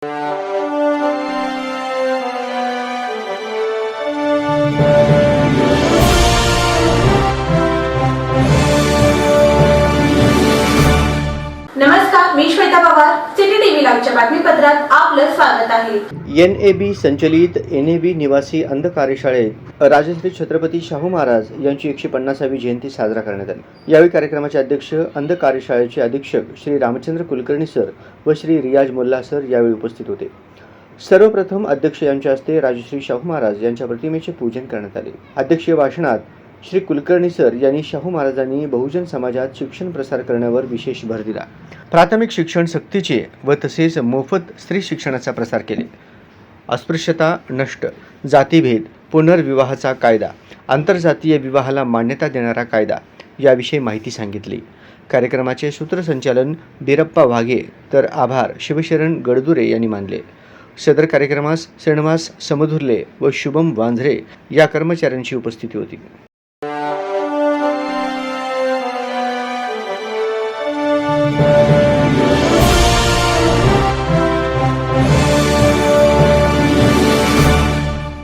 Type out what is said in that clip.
Música नमस्कार मी Shweta Pawar city TV लाईव्हच्या बातमीपत्रात आपलं स्वागत आहे. एन ए बी संचलित एन ए बी निवासी अंध कार्यशाळेत राजश्री छत्रपती शाहू महाराज यांची एकशे पन्नासावी जयंती साजरा करण्यात आली. यावेळी कार्यक्रमाचे अध्यक्ष अंध कार्यशाळेचे अधीक्षक श्री रामचंद्र कुलकर्णी सर व श्री रियाज मुल्ला सर यावेळी उपस्थित होते. सर्वप्रथम अध्यक्ष यांच्या हस्ते राजश्री शाहू महाराज यांच्या प्रतिमेचे पूजन करण्यात आले. अध्यक्षीय भाषणात श्री कुलकर्णी सर यांनी शाहू महाराजांनी बहुजन समाजात शिक्षण प्रसार करण्यावर विशेष भर दिला. प्राथमिक शिक्षण सक्तीचे व तसेच मोफत स्त्री शिक्षणाचा प्रसार केले. अस्पृश्यता नष्ट जातीभेद पुनर्विवाहाचा कायदा आंतरजातीय विवाहाला मान्यता देणारा कायदा याविषयी माहिती सांगितली. कार्यक्रमाचे सूत्रसंचालन बिरप्पा वाघे तर आभार शिवशरण गडदुरे यांनी मानले. सदर कार्यक्रमास श्रीनिवास समधुर्ले व शुभम वांझरे या कर्मचाऱ्यांची उपस्थिती होती.